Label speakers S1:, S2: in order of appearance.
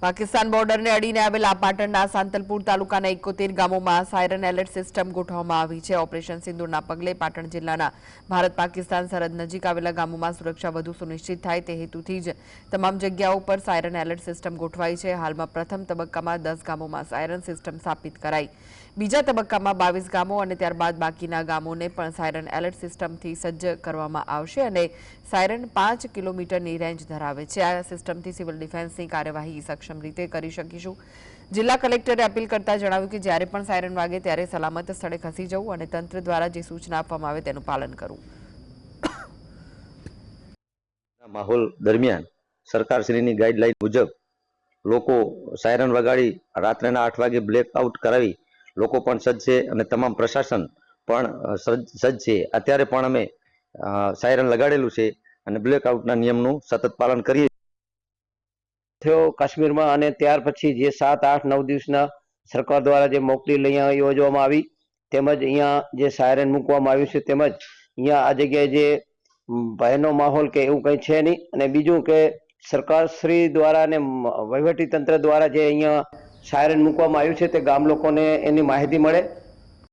S1: પાકિસ્તાન બોર્ડરને અડીને આવેલા પાટણના સાંતલપુર તાલુકાના એકોતેર ગામોમાં સાયરન એલર્ટ સિસ્ટમ ગોઠવવામાં આવી છે. ઓપરેશન સિંદુરના પગલે પાટણ જિલ્લાના ભારત પાકિસ્તાન સરહદ નજીક આવેલા ગામોમાં સુરક્ષા વધુ સુનિશ્ચિત થાય તે હેતુથી જ તમામ જગ્યાઓ પર સાયરન એલર્ટ સિસ્ટમ ગોઠવાઈ છે. હાલમાં પ્રથમ તબક્કામાં દસ ગામોમાં સાયરન સિસ્ટમ સ્થાપિત કરાઈ. બીજા તબક્કામાં બાવીસ ગામો અને ત્યારબાદ બાકીના ગામોને પણ સાયરન એલર્ટ સિસ્ટમથી સજ્જ કરવામાં આવશે અને સાયરન પાંચ કિલોમીટરની રેન્જ ધરાવે છે. આ સિસ્ટમથી સિવિલ ડિફેન્સની કાર્યવાહી સક્ષમ રીતે કરી શકીશું. જિલ્લા કલેક્ટરે અપીલ કરતા જણાવ્યું કે જ્યારે પણ સાયરન વાગે ત્યારે સલામત સ્થળે ખસી જવું અને તંત્ર દ્વારા જે સૂચના આપવામાં આવે તેનું પાલન કરવું.
S2: માહોલ દરમિયાન સરકારશ્રીની ગાઈડલાઈન મુજબ લોકો સાયરન વગાડી રાત્રેના આઠ વાગે બ્લેકઆઉટ કરાવી લોકો પણ સજ્જ છે અને તમામ પ્રશાસન પણ સજ્જ. છે અત્યારે પણ અમે સાયરન લગાડેલું છે અને બ્લેકઆઉટના નિયમનું સતત પાલન કરીએ
S3: થયો કાશ્મીરમાં અને ત્યાર પછી જે સાત, આઠ, નવ દિવસના સરકાર દ્વારા જે મોકલી અહીંયા યોજવામાં આવી, તેમજ અહીંયા જે સાયરન મૂકવામાં આવ્યું છે, તેમજ અહીંયા આ જગ્યાએ જે ભયનો માહોલ કે એવું કંઈ છે નહીં. અને બીજું કે સરકારશ્રી દ્વારા અને વહીવટી તંત્ર દ્વારા જે અહીંયા સાયરન મૂકવામાં આવ્યું છે, તે ગામ લોકોને એની માહિતી મળે.